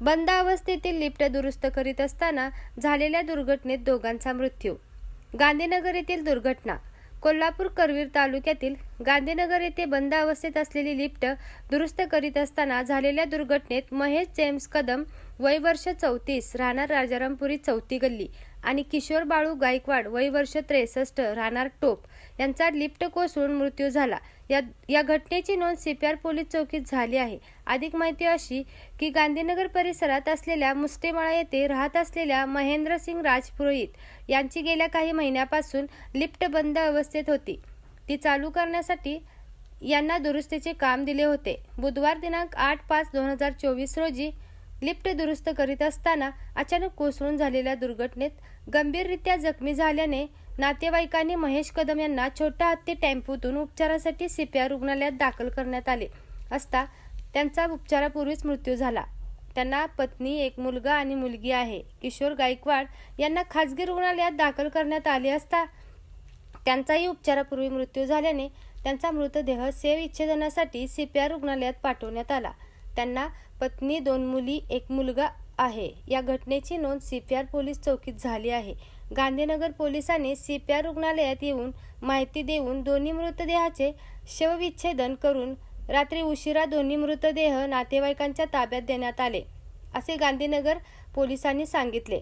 बंद अवस्थेतील लिफ्ट दुरुस्त करीत असताना झालेल्या दुर्घटनेत दोघांचा मृत्यू. गांधीनगर येथील दुर्घटना. कोल्हापूर करवीर तालुक्यातील गांधीनगर येथे बंद अवस्थेत असलेली लिफ्ट दुरुस्त करीत असताना झालेल्या दुर्घटनेत महेश जेम्स कदम वय वर्ष चौतीस राहणार राजारामपुरी चौथी गल्ली आणि किशोर बाळू गायकवाड वय वर्ष त्रेसष्ट राहणार टोप. यांचा लिफ्ट कोसळून मृत्यू झाला. या या घटनेची नोंद सीपीआर पोलीस चौकीत झाली आहे. अधिक माहिती अशी की गांधीनगर परिसरात असलेल्या मुस्टेमाळा येथे राहत असलेल्या महेंद्रसिंग राजपुरोहित यांची गेल्या काही महिन्यापासून लिफ्ट बंद अवस्थेत होती. ती चालू करण्यासाठी यांना दुरुस्तीचे काम दिले होते. बुधवार दिनांक आठ पाच दोन हजार चोवीस रोजी लिफ्ट दुरुस्त करीत असताना अचानक कोसळून झालेल्या दुर्घटनेत गंभीररित्या जखमी झाल्याने नातेवाईकांनी महेश कदम यांना छोटा हत्ती टेम्पोतून उपचारासाठी सीपीआर रुग्णालयात दाखल करण्यात आले असता त्यांचा उपचारापूर्वीच मृत्यू झाला. त्यांना पत्नी एक मुलगा आणि मुलगी आहे. किशोर गायकवाड यांना खाजगी रुग्णालयात दाखल करण्यात आले असता त्यांचाही उपचारापूर्वी मृत्यू झाल्याने त्यांचा मृतदेह सेव इच्छेदनासाठी सीपीआर रुग्णालयात पाठवण्यात आला. त्यांना पत्नी दोन मुली एक मुलगा आहे. या घटनेची नोंद सीपीआर पोलीस चौकीत झाली आहे. गांधीनगर पोलिसांनी सीपीआर रुग्णालयात येऊन माहिती देऊन दोन्ही मृतदेहाचे शवविच्छेदन करून रात्री उशिरा दोन्ही मृतदेह नातेवाईकांच्या ताब्यात देण्यात आले असे गांधीनगर पोलिसांनी सांगितले.